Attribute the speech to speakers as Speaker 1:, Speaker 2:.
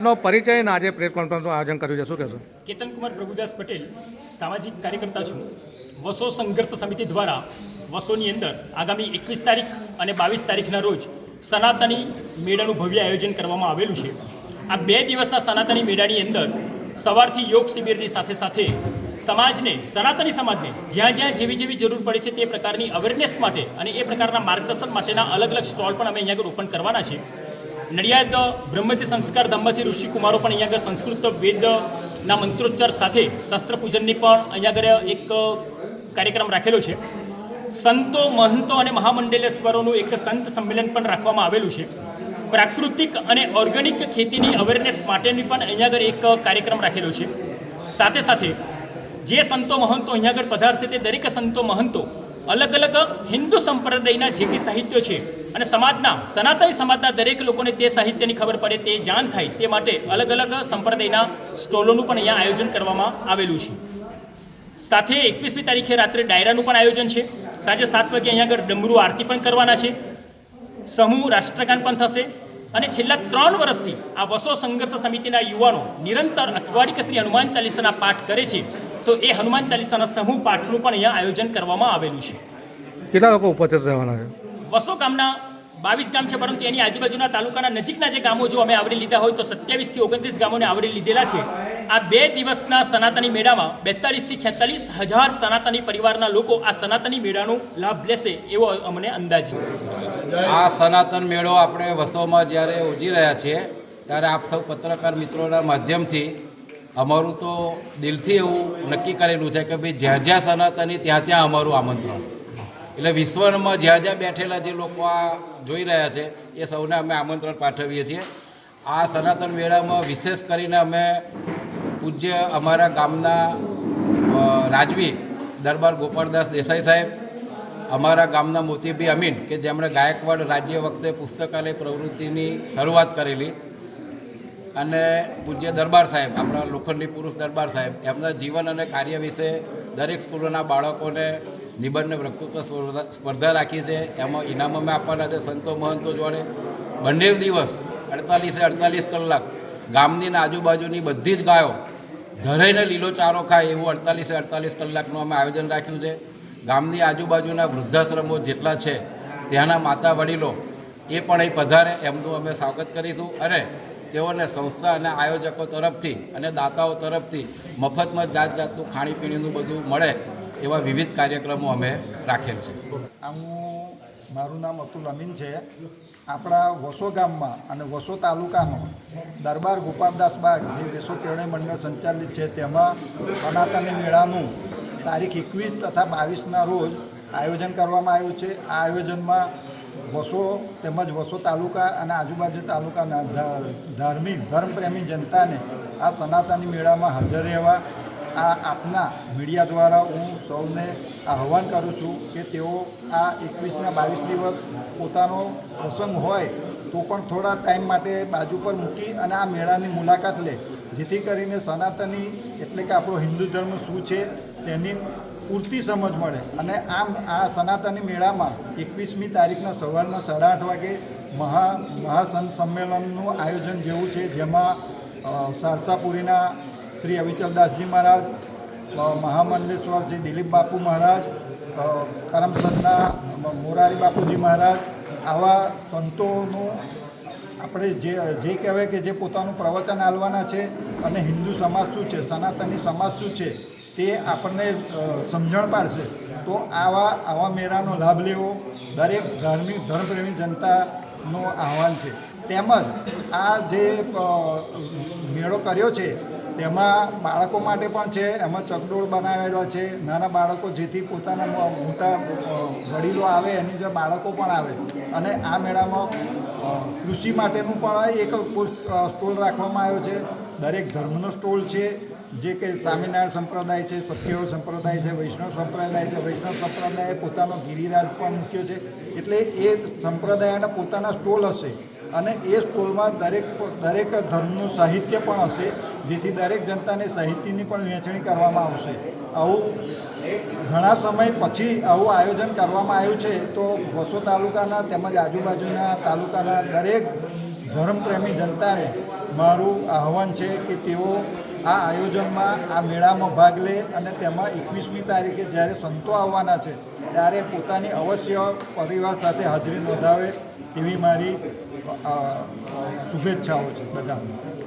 Speaker 1: નો પરિચય આજે પ્રેસ કોન્ફરન્સનું આયોજન કર્યું છે. શું કહેશો?
Speaker 2: કેતન પ્રભુદાસ પટેલ, સામાજિક કાર્યકર્તા છું. વસો સંઘર્ષ સમિતિ દ્વારા વસોની અંદર આગામી એકવીસ તારીખ અને બાવીસ તારીખના રોજ સનાતની મેળાનું ભવ્ય આયોજન કરવામાં આવેલું છે. આ બે દિવસના સનાતની મેળાની અંદર સવારથી યોગ શિબિરની સાથે સાથે સમાજને, સનાતની સમાજને જ્યાં જ્યાં જેવી જેવી જરૂર પડે છે તે પ્રકારની અવેરનેસ માટે અને એ પ્રકારના માર્ગદર્શન માટેના અલગ અલગ સ્ટોલ પણ અમે અહીંયા આગળ ઓપન કરવાના છે નડિયાદ બ્રહ્મશ્રી સંસ્કાર ધામમાંથી ઋષિ કુમારો પણ અહીંયા આગળ સંસ્કૃત વેદના મંત્રોચ્ચાર સાથે શસ્ત્ર પૂજનની પણ અહીંયા આગળ એક કાર્યક્રમ રાખેલો છે. સંતો, મહંતો અને મહામંડલેશ્વરોનું એક સંત સંમેલન પણ રાખવામાં આવેલું છે. પ્રાકૃતિક અને ઓર્ગેનિક ખેતીની અવેરનેસ માટેની પણ અહીંયા આગળ એક કાર્યક્રમ રાખેલો છે. સાથે સાથે જે સંતો, મહંતો અહીંયા આગળ પધારશે તે દરેક સંતો, મહંતો અલગ અલગ હિન્દુ સંપ્રદાયના જે કે સાહિત્યો છે અને સમાજના, સનાતની સમાજના દરેક લોકોને તે સાહિત્યની ખબર પડે, તે જાણ થાય, તે માટે અલગ અલગ સંપ્રદાયના સ્ટોલોનું પણ અહીંયા આયોજન કરવામાં આવેલું છે. સાથે એકવીસમી તારીખે રાત્રે ડાયરાનું પણ આયોજન છે. સાંજે સાત વાગે અહીંયા આગળ ડમરૂ આરતી પણ કરવાના છે. સમૂહ રાષ્ટ્રગાન પણ થશે. અને છેલ્લા ત્રણ વર્ષથી આ વસો સંઘર્ષ સમિતિના યુવાનો નિરંતર અઠવાડિક શ્રી હનુમાન ચાલીસાના પાઠ કરે છે. તો એ હનુમાન ચાલીસાના સમૂહ પાઠનું પણ અહીંયા આયોજન કરવામાં આવેલું છે.
Speaker 1: કેટલા લોકો ઉપસ્થિત રહેવાના છે?
Speaker 2: વસો ગામના, બાવીસ ગામ છે, પરંતુ એની આજુબાજુના તાલુકાના નજીકના જે ગામો જો અમે આવરી લીધા હોય તો સત્યાવીસથી ઓગણત્રીસ ગામોને આવરી લીધેલા છે. આ બે દિવસના સનાતની મેળામાં બેતાલીસથી છેતાલીસ હજાર સનાતની પરિવારના લોકો આ સનાતની મેળાનો લાભ લેશે એવો અમને અંદાજ છે.
Speaker 3: આ સનાતન મેળો આપણે વસોમાં જ્યારે ઉજી રહ્યા છીએ, ત્યારે આપ સૌ પત્રકાર મિત્રોના માધ્યમથી અમારું તો દિલથી એવું નક્કી કરેલું છે કે ભાઈ જ્યાં જ્યાં સનાતની ત્યાં ત્યાં અમારું આમંત્રણ. એટલે વિશ્વમાં જ્યાં જ્યાં બેઠેલા જે લોકો આ જોઈ રહ્યા છે, એ સૌને અમે આમંત્રણ પાઠવીએ છીએ. આ સનાતન મેળામાં વિશેષ કરીને અમે પૂજ્ય અમારા ગામના રાજવી દરબાર ગોપાળદાસ દેસાઈ સાહેબ, અમારા ગામના મોતીભાઈ અમીન કે જેમણે ગાયકવાડ રાજ્ય વખતે પુસ્તકાલય પ્રવૃત્તિની શરૂઆત કરેલી અને પૂજ્ય દરબાર સાહેબ, આપણા લોખંડી પુરુષ દરબાર સાહેબ, એમના જીવન અને કાર્ય વિશે દરેક સ્કૂલોના બાળકોને નિબંધ વક્તૃત્વ સ્પર્ધા- રાખી છે. એમાં ઇનામ અમે આપવાના છે, સંતો મહંતો જોડે. બંને દિવસ અડતાલીસે અડતાલીસ કલાક ગામની આજુબાજુની બધી જ ગાયો ધરાઈને લીલો ચારો ખાય એવું અડતાલીસે અડતાલીસ કલાકનું અમે આયોજન રાખ્યું છે. ગામની આજુબાજુના વૃદ્ધાશ્રમો જેટલા છે, ત્યાંના માતા વડીલો એ પણ અહીં પધારે, એમનું અમે સ્વાગત કરીશું. અને તેઓને સંસ્થા અને આયોજકો તરફથી અને દાતાઓ તરફથી મફતમાં જાત જાતનું ખાણીપીણીનું બધું મળે એવા વિવિધ કાર્યક્રમો અમે રાખેલ છે.
Speaker 4: હું, મારું નામ અતુલ અમીન છે. આપણા વસો ગામમાં અને વસો તાલુકામાં દરબાર ગોપાલદાસ બાગ, જે વેસો કેળવણી મંડળ સંચાલિત છે, તેમાં સનાતની મેળાનું તારીખ એકવીસ તથા બાવીસના રોજ આયોજન કરવામાં આવ્યું છે. આ આયોજનમાં વસો તેમજ વસો તાલુકા અને આજુબાજુ તાલુકાના ધાર્મિક, ધર્મપ્રેમી જનતાને આ સનાતની મેળામાં હાજર રહેવા આ આપના મીડિયા દ્વારા હું સૌને આહવાન કરું છું કે તેઓ આ એકવીસના બાવીસ દિવસ પોતાનો પ્રસંગ હોય તો પણ થોડા ટાઈમ માટે બાજુ પર મૂકી અને આ મેળાની મુલાકાત લે. જેથી કરીને સનાતની એટલે કે આપણો હિન્દુ ધર્મ શું છે તેની પૂરતી સમજ મળે. અને આમ આ સનાતની મેળામાં એકવીસમી તારીખના સવારના સાડા આઠ વાગે મહા મહાસંત સંમેલનનું આયોજન જેવું છે, જેમાં સારસાપુરીના શ્રી અવિચલદાસજી મહારાજ મહામંડલેશ્વર શ્રી દિલીપ બાપુ મહારાજ કરમસદના મોરારી બાપુજી મહારાજ, આવા સંતોનું આપણે જે જે કહેવાય કે જે પોતાનું પ્રવચન આલવાના છે અને હિન્દુ સમાજ શું છે, સનાતની સમાજ શું છે, તે આપણને સમજણ પાડશે. તો આવા આવા મેળાનો લાભ લેવો દરેક ધાર્મિક ધર્મપ્રેમી જનતાનું આહવાન છે. તેમજ આ જે મેળો કર્યો છે તેમાં બાળકો માટે પણ છે, એમાં ચકડોળ બનાવેલા છે, નાના બાળકો જેથી પોતાના મોટા વડીલો આવે, એની જે બાળકો પણ આવે. અને આ મેળામાં કૃષિ માટેનું પણ એક સ્ટોલ રાખવામાં આવ્યો છે. દરેક ધર્મનો સ્ટોલ છે, જે કે સ્વામિનારાયણ સંપ્રદાય છે સત્યવ સંપ્રદાય છે, વૈષ્ણવ સંપ્રદાય છે. વૈષ્ણવ સંપ્રદાયે પોતાનો ગિરિરાજ પણ મૂક્યો છે. એટલે એ સંપ્રદાયના પોતાના સ્ટોલ હશે. અને એ સ્ટોલમાં દરેક દરેક ધર્મનું સાહિત્ય પણ હશે, જેથી દરેક જનતાને સાહિત્યની પણ વહેંચણી કરવામાં આવશે. આવું ઘણા સમય પછી આવું આયોજન કરવામાં આવ્યું છે, તો વસો તાલુકાના તેમજ આજુબાજુના તાલુકાના દરેક ધર્મપ્રેમી જનતાને મારું આહવાન છે કે તેઓ આ આયોજનમાં આ મેળામાં ભાગ લે અને તેમાં એકવીસમી તારીખે જ્યારે સંતો આવવાના છે, ત્યારે પોતાની અવશ્ય પરિવાર સાથે હાજરી નોંધાવે એવી મારી શુભેચ્છાઓ છે બધાને.